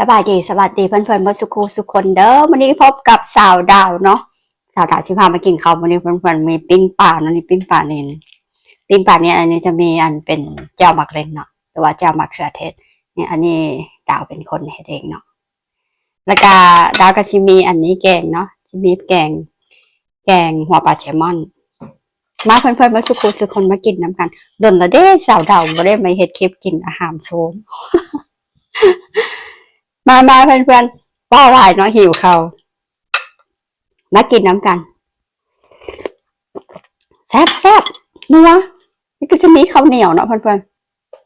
สบายดีสวัสดีเพื่อนๆมาสุขูสุคนเด้อวันนี้พบกับสาวดาวเนาะสาวดาวสิพามากินข้าววันนี้เพื่อนๆมีปิ้งป่าเนาะนี่ปิ้งป่านี่ปิ้งป่าเนี่ยอันนี้จะมีอันเป็นเจ้ามักเล่นเนาะหรือว่าเจ้ามักเขือเทศเนี่ยอันนี้ดาวเป็นคนเฮ็ดเองเนาะแล้วก็ดาวก็ชิมีอันนี้แกงเนาะชิมีแกง แกงหัวปลาแซลมอน มาเพื่อนๆมาสุขูสุคนมากินน้ำกันดนละเด้สาวดาวบ่ได้มาเฮ็ดคลิปกินอาหารโซน มามาเพื่อนๆว่าลายเนาะหิวเขามากินน้ำกัน แซ่บแซ่บนัวนี่ก็จะมีข้าวเหนียวเนาะเพื่อน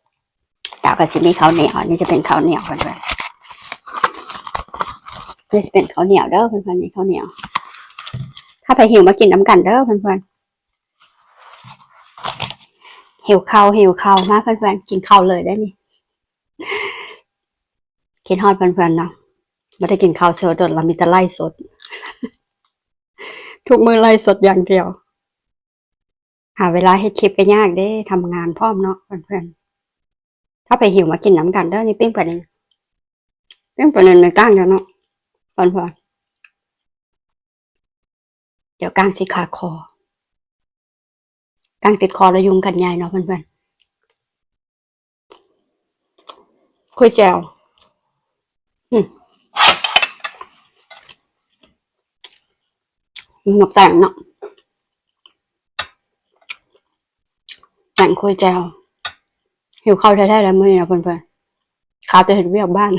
ๆดาวก็จะมีข้าวเหนียวนี่จะเป็นข้าวเหนียวเพื่อนๆนี่จะเป็นข้าวเหนียวเด้อเพื่อนๆนี่ข้าวเหนียว ถ้าไปหิวมากินน้ำกันเด้อเพื่อนๆหิวข้าวหิวข้าวมาเพื่อนๆกินข้าวเลยได้นี่ กินฮอดเพื่อนๆเนาะไม่ได้กินข้าวเช้าโดเรามีแต่ไล่สด ทุกมือไล่สดอย่างเดียว หาเวลาให้คลิปก็ยากเด้ทำงานพร้อมเนาะเพื่อนๆถ้าไปหิวมากินน้ำกันเด้อนี่ปิ้งปลาเนนปิ้งปลาเนนในก้างเดียวเนาะเพื่อนๆเดี๋ยวก้างสิขาคอก้างติดคอแล้วยุงกันใหญ่เนาะเพื่อนๆคุยแจว หมกแต่งเนาะแต่งคุยแจวหิวข้าวแท้ๆแล้วมื้อนี้นะเพื่อนๆขาจะเห็นเวียกบ้าน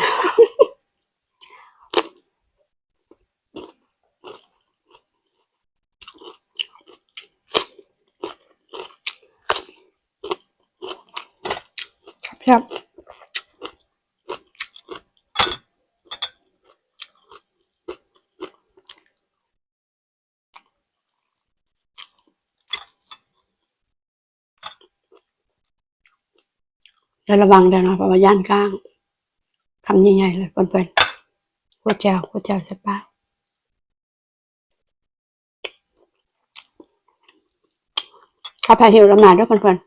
ครับ เดี๋ยวระวังเดี๋ยวนะเพราะว่าย่านก้างคำใหญ่ๆเลยเพื่อนๆหัวแจวหัวแจวใช่ปะข้าวผัดหิวลำนาด้วยเพื่อน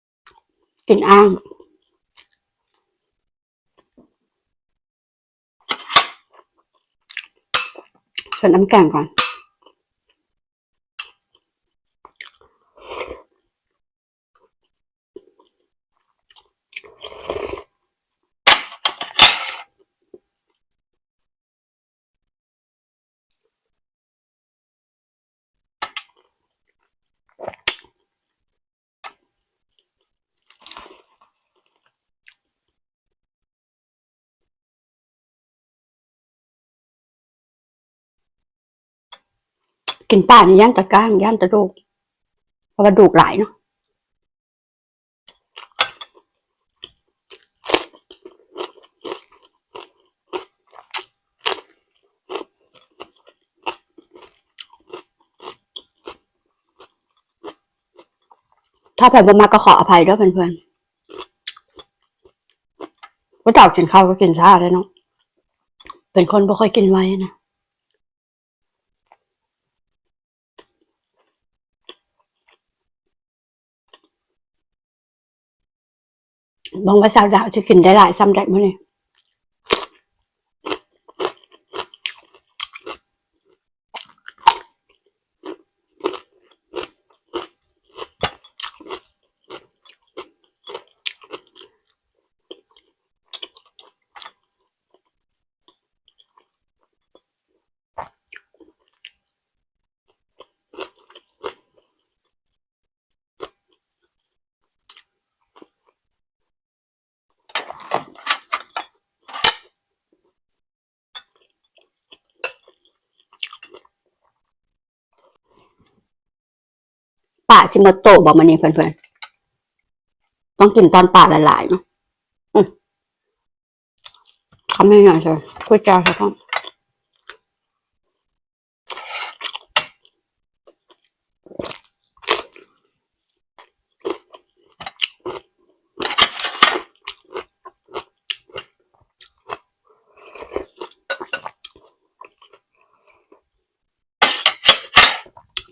ๆกินอ้างส่วนน้ำแกงก่อน กินป่านี่ย่านตะก้างย่านตะดูกเพราะว่าดูกหลายเนาะถ้าไปบ่มาก็ขออภัยด้วยเพื่อนๆก็เจ้ากินข้าวก็กินชาเลยเนาะเป็นคนบ่ค่อยกินไว้นะ บางว่าสาวดาวจะกินได้หลายซ้ำได้มั้ยเนี่ย ชิมโตะบอกมานี่เพื่อนๆต้องกินตอนป่าละลายๆเนาะทำให้หน่อยสิช่วยจ้าครับ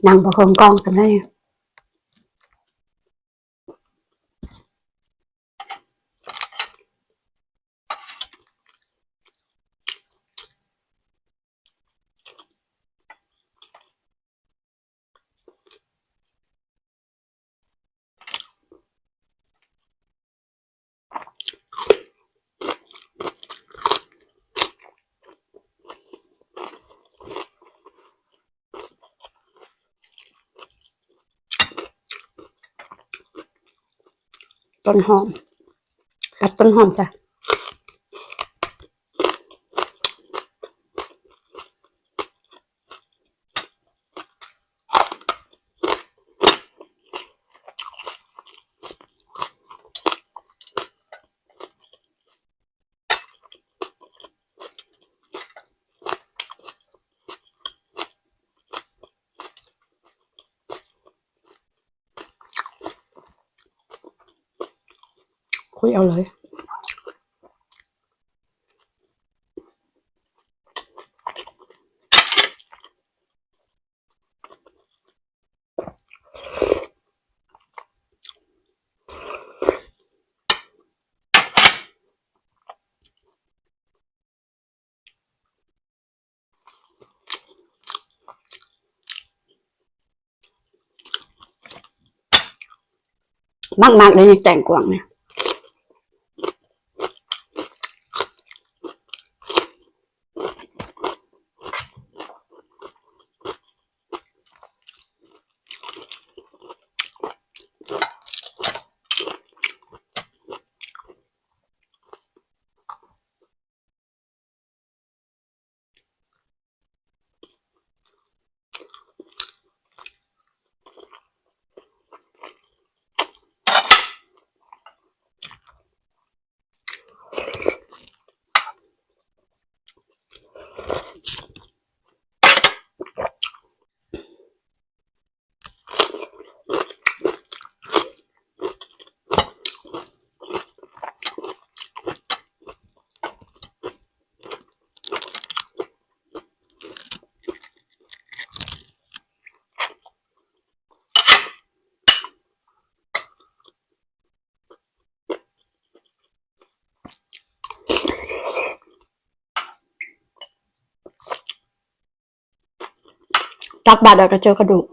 นั่งประคองกล้องจำได้เนี่ย ต้นหอมตัดต้นหอมจ้ะ คุยเอาเลยมากๆเลยนี่แต่งกวางเนี่ย ตักบาดเดี๋ยวก็เจอกระดูก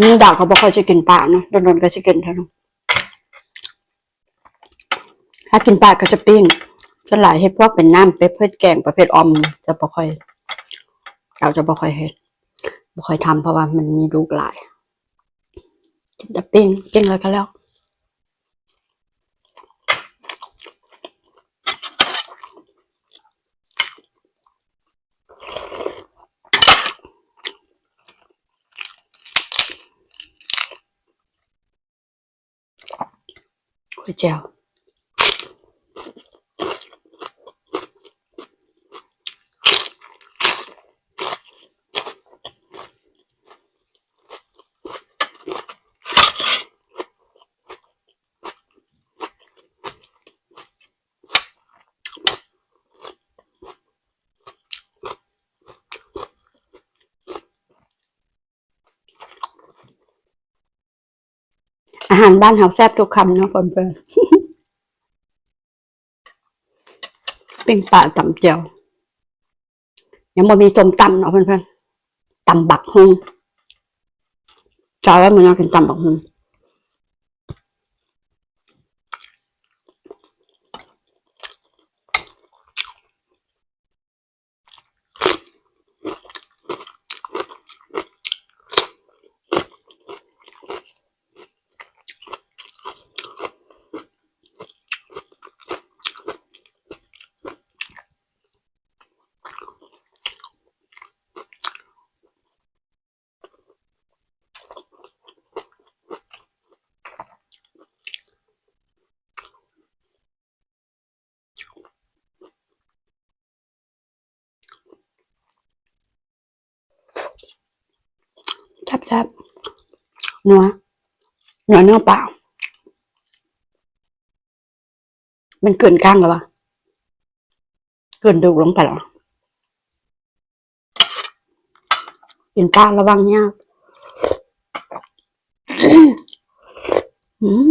นี่ดาวเขาบอกเขาจะกินปลาเนาะโดนๆก็จะกินเท่านั้นถ้ากินปลาก็จะปิ้งจะหลายให้พวกเป็นน้ำเปปเพื่อแกงประเภทออม จะบ่ค่อยเราจะบ่ค่อยเฮ็ดบ่ค่อยทำเพราะว่ามันมีลูกหลายกินแต่ปิ้งปิ้งแล้วก็แล้ว ก๋าหารบ้านเฮาแซ่บทุกคำเนาะคนเพื่อนปิ้งปลาตำเจียวยังบ่มีสมตำเนาะเพื่อนๆตำบักฮุงจอยว่ามันอยากกินตำบักฮุง แซ่บนัวนัวเนื้อเปล่า มันเกินกลางแล้ววะเกินดูลงไปแล้วกินปลาระวังเนี่ยา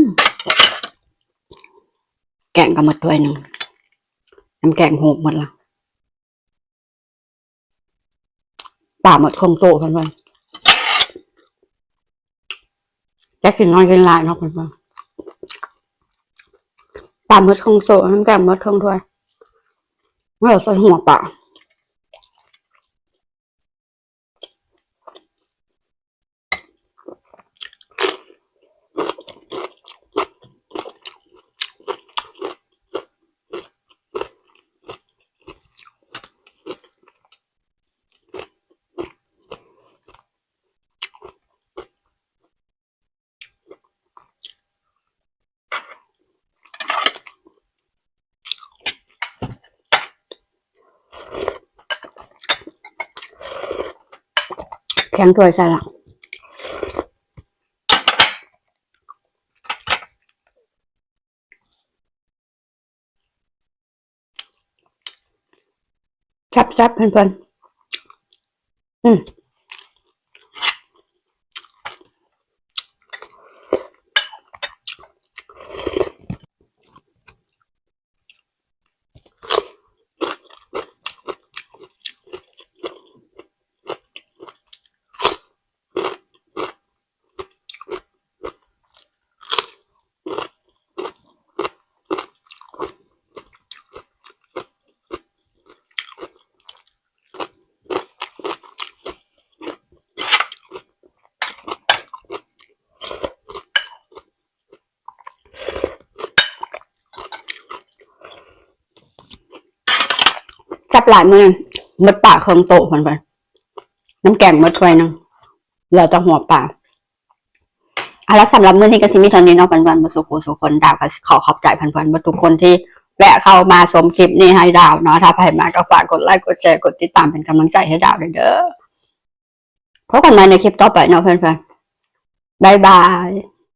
กแกงก็หมดถ้วยหนึ่งน้ำแกงหกหมดละป่าหมดคงโตเพื่อน แต่สินน้อยกินหลายเนาะเพื่อนๆป่าหมดคงโซ่น้ำแกงหมดคงถ้วยไมื่อาใส่หัวป่า แข็งถ้วยใส่ละชับชับๆเพื่อนๆอืม จับ หลายมือหมดปากเครื่องโตมันไปน้ำแกงหมดถ้วยหนึงเหลือแต่หัวปลาอาละสำหรับมื้อนี้ก็สิมีเท่านี้เนาะพันวันมาสุขสุขคนดาวก็ขอขอบใจพันวันมาทุกคนที่แวะเข้ามาชมคลิปนี้ให้ดาวเนาะถ้าใครมาก็ฝากกดไลค์กดแชร์กดติดตามเป็นกำลังใจให้ดาวด้วยเด้อพบกันใหม่ในคลิปต่อไปเนาะเพื่อนๆบายบาย